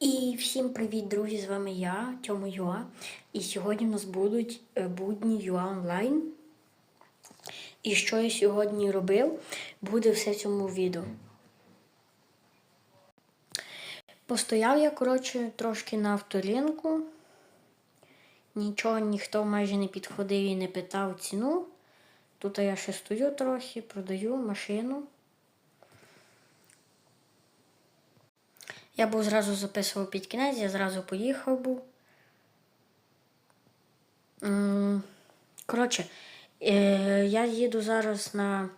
І всім привіт, друзі! З вами я, Тьома Юа. І сьогодні у нас будуть е, будні Юа онлайн. І що я сьогодні робив, буде все в цьому відео. Постояв я, коротше, трошки на авторинку. Нічого ніхто майже не підходив і не питав ціну. Тут я ще стою трохи, продаю машину. Я був зразу записував під кінець, я зразу поїхав був. Коротше, е, я їду зараз на,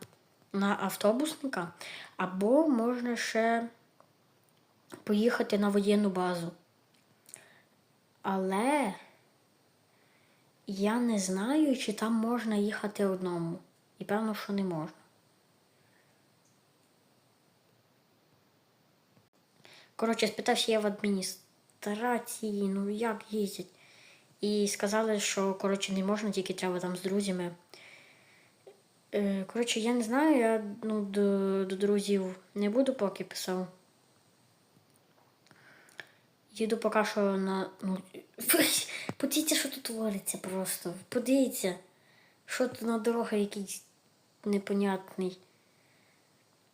на автобусника, або можна ще поїхати на воєнну базу. Але я не знаю, чи там можна їхати одному. І певно, що не можна. Коротше, спитався я в адміністрації, ну як їздять. І сказали, що коротше, не можна, тільки треба там з друзями. Е, Коротше, я не знаю, я ну, до, до друзів не буду поки писав. Їду поки що на. Ну, подивіться, що тут твориться просто. Подивіться, що тут на дорога якийсь непонятний.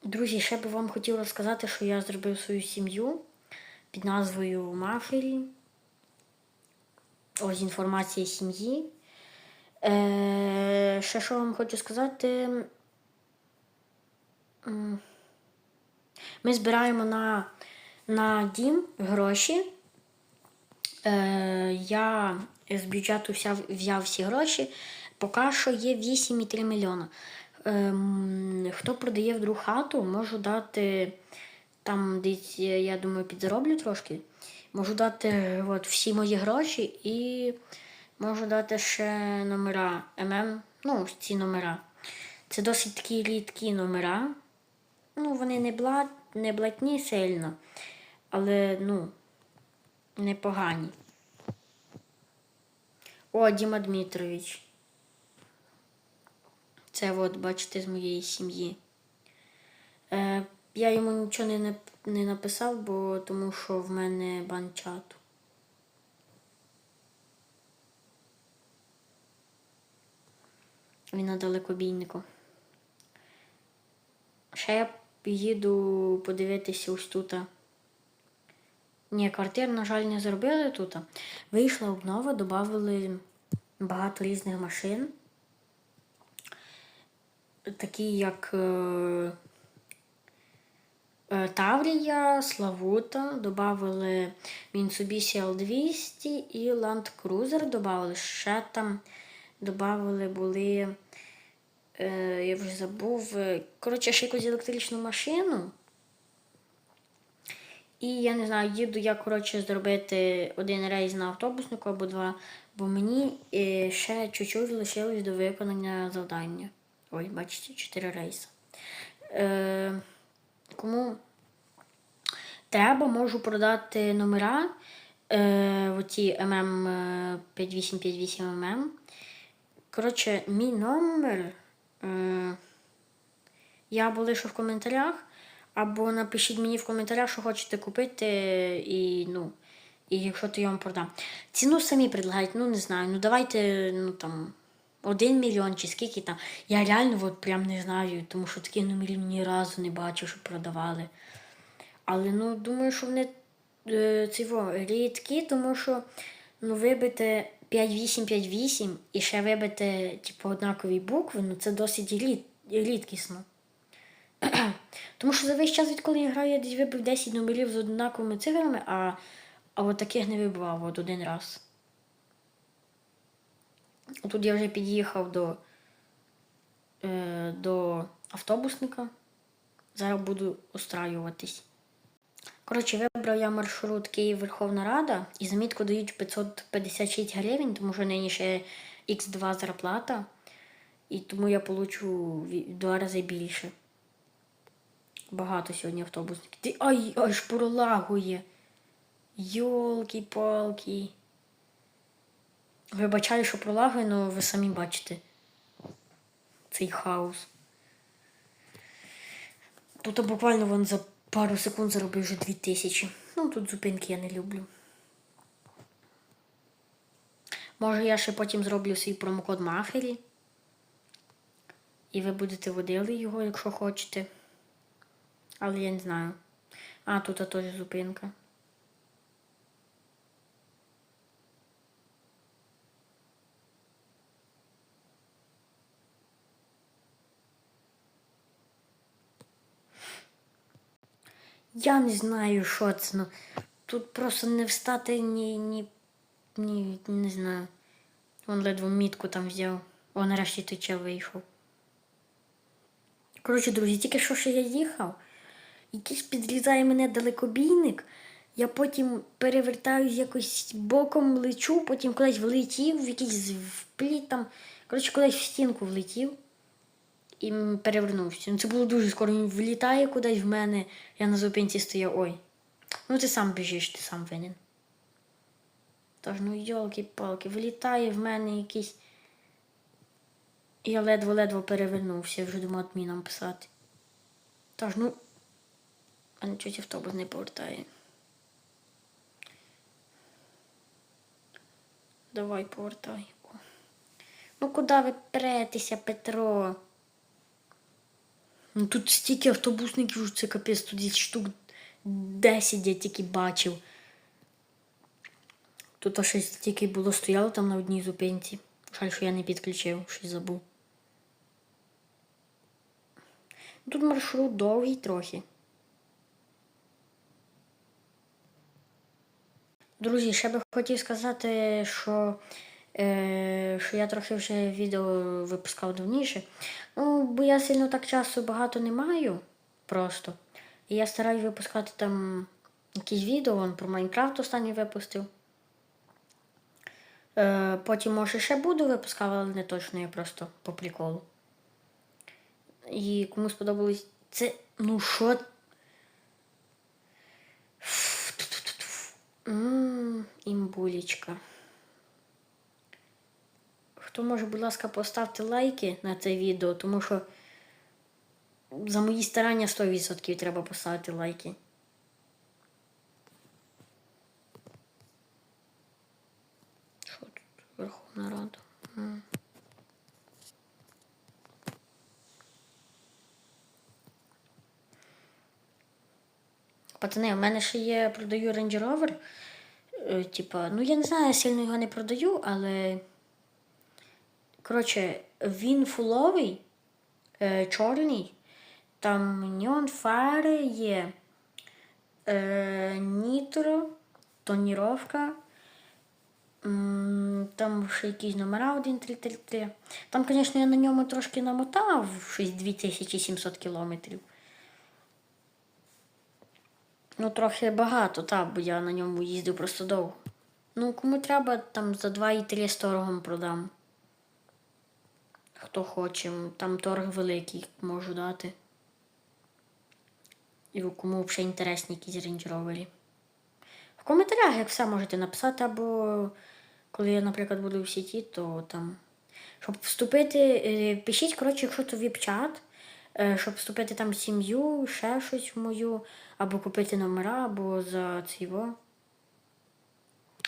Друзі, ще би вам хотів розказати, що я зробив свою сім'ю під назвою Мафері. Ось інформація сім'ї. Е, ще що вам хочу сказати. Ми збираємо на, на дім гроші. Е, я з бюджету взяв, взяв всі гроші. Поки що є 8,3 мільйона. Ем, хто продає вдруг хату, можу дати там десь, я думаю, підзароблю трошки. Можу дати от, всі мої гроші і можу дати ще номера ММ. Ну, ці номера. Це досить такі рідкі номера. Ну, вони не, бла... не блатні сильно, але ну, непогані. О, Діма Дмитрович. Це от, бачите, з моєї сім'ї. Е, я йому нічого не, не написав, бо тому що в мене бан чату. Він на далекобійнику. Ще я їду подивитися ось тут. Ні, квартир, на жаль, не зробили тут. Вийшла обнова, додали багато різних машин такі як е, е, Таврія, Славута, додали Mitsubishi L200 і Land Cruiser додали. Ще там додали були, е, я вже забув, коротше, ще якусь електричну машину. І я не знаю, їду я, коротше, зробити один рейс на автобуснику або два, бо мені ще чуть-чуть лишилось до виконання завдання. Ой, бачите, 4 рейси. Е, кому треба, можу продати номера. Е, оті ММ 5858 ММ. Коротше, мій номер. Е, я або лишу в коментарях, або напишіть мені в коментарях, що хочете купити, і ну, і якщо то я вам продам. Ціну самі предлагають, ну не знаю. Ну давайте, ну там. Один мільйон чи скільки там. Я реально от прям не знаю, тому що таких номерів ні разу не бачив, що продавали. Але ну думаю, що вони е, ціво, рідкі, тому що ну, вибити 5-8-5-8 і ще вибити типу, однакові букви, ну це досить рід, рідкісно. тому що за весь час, відколи я граю, я десь вибив 10 номерів з однаковими цифрами, а, а от таких не вибивав от один раз. Тут я вже під'їхав до, е, до автобусника. Зараз буду устраюватись. Коротше, вибрав я маршрут Київ Верховна Рада і замітку дають 556 гривень, тому що нині ще Х2 зарплата. І тому я получу в два рази більше. Багато сьогодні автобусників. Ай, аж пролагує. Йолки-палки. Вибачаю, що пролагаю, але ви самі бачите цей хаос. Тут буквально вон за пару секунд заробив вже 2000. Ну, тут зупинки я не люблю. Може, я ще потім зроблю свій промокод Мафері. І ви будете водили його, якщо хочете. Але я не знаю. А, тут теж зупинка. Я не знаю, що це. Ну, тут просто не встати ні, ні, ні, не знаю. Вон ледве мітку там взяв. О, нарешті тече вийшов. Коротше, друзі, тільки що ще я їхав, якийсь підрізає мене далекобійник. Я потім перевертаюсь якось боком лечу, потім кудись влетів, в якийсь впліт там. Коротше, кудись в стінку влетів і перевернувся. Ну, Це було дуже скоро. Він влітає кудись в мене, я на зупинці стою. Ой. Ну ти сам біжиш, ти сам винен. Тож, ну йолки-палки, влітає в мене якийсь. Я ледве-ледве перевернувся, вже думав адмінам писати. Тож, ну. А нічого автобус не повертає. Давай повертай. Ну куди ви претеся, Петро? Ну тут стільки автобусників, це капець, тут штук 10 я тільки бачив. Тут аж щось тільки було стояло там на одній зупинці. Жаль, що я не підключив, щось забув. Тут маршрут довгий трохи. Друзі, ще би хотів сказати, що, що я трохи вже відео випускав давніше. Ну, бо я сильно так часу багато не маю просто. І я стараюсь випускати там якісь відео, вон про Майнкрафт останній випустив. Е, потім, може, ще буду випускати, але не точно, я просто по приколу. І кому сподобалось це. Ну що? Ммм, імбулечка. Хто може, будь ласка, поставте лайки на це відео, тому що за мої старання 100% треба поставити лайки. Що тут? Верховна Рада. М. Пацани, у мене ще є продаю Range Rover. Е, Типа, ну я не знаю, я сильно його не продаю, але. Коротше, він фуловий, е, чорний. Там неон фари є. Е, нітро, тоніровка. Там ще якісь номера 1, 3, 3, 3. Там, звісно, я на ньому трошки намотав, щось 2700 кілометрів. Ну, трохи багато, так, бо я на ньому їздив просто довго. Ну, кому треба, там за 2,3 з торгом продам. Хто хоче, там торг великий можу дати. І кому взагалі інтересні якісь рейндж-ровері. В коментарях, як все можете написати, або коли я, наприклад, буду в сіті, то там. Щоб вступити, е, пишіть, коротше, якщо то віп-чат, е, щоб вступити там в сім'ю, ще щось в мою, або купити номера, або за цього.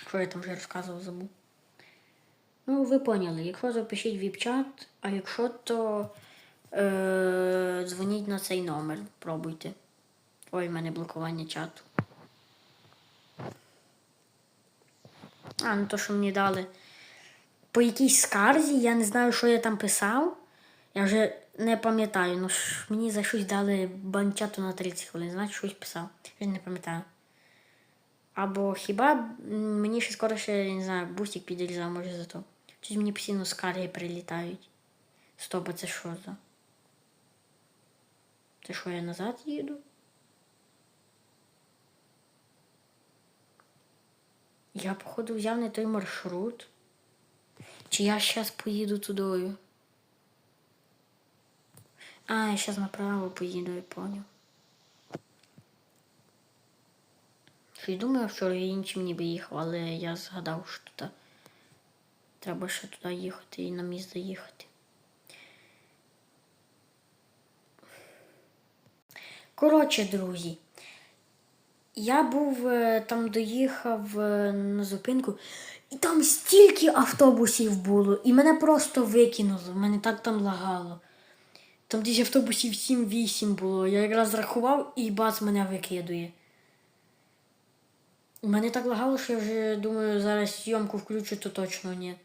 Що я там вже розказував, забув. Ну, ви поняли, якщо запишіть віп-чат, а якщо, то е, дзвоніть на цей номер, пробуйте. Ой, в мене блокування чату. А, ну то, що мені дали. По якійсь скарзі, я не знаю, що я там писав. Я вже не пам'ятаю. Ну ж мені за щось дали банчату на 30 хвилин, значить щось писав. Я не пам'ятаю. Або хіба мені ще скоро ще, не знаю, бустик підрізав, може за то. Щось мені постійно скарги прилітають. Стоп, а це що за? Це що, я назад їду? Я, походу, взяв не той маршрут. Чи я зараз поїду тудою? А, я зараз направо поїду, я поняв. Що й думаю, вчора іншим ніби їхав, але я згадав, що туди треба ще туди їхати і на міст заїхати. Коротше, друзі, Я був е, там, доїхав е, на зупинку, і там стільки автобусів було, і мене просто викинуло. Мене так там лагало. Там десь автобусів 7-8 було. Я якраз рахував і бац мене викидує. Мене так лагало, що я вже думаю, зараз зйомку включу, то точно ні.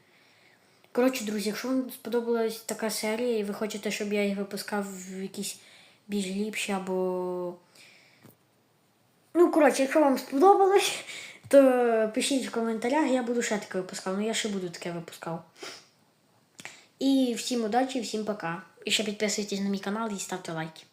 Коротше, друзі, якщо вам сподобалась така серія і ви хочете, щоб я їх випускав в якісь більш ліпші або. Ну, коротше, якщо вам сподобалось, то пишіть в коментарях, я буду ще таке випускав. Ну я ще буду таке випускав. І всім удачі, всім пока. І ще підписуйтесь на мій канал і ставте лайки.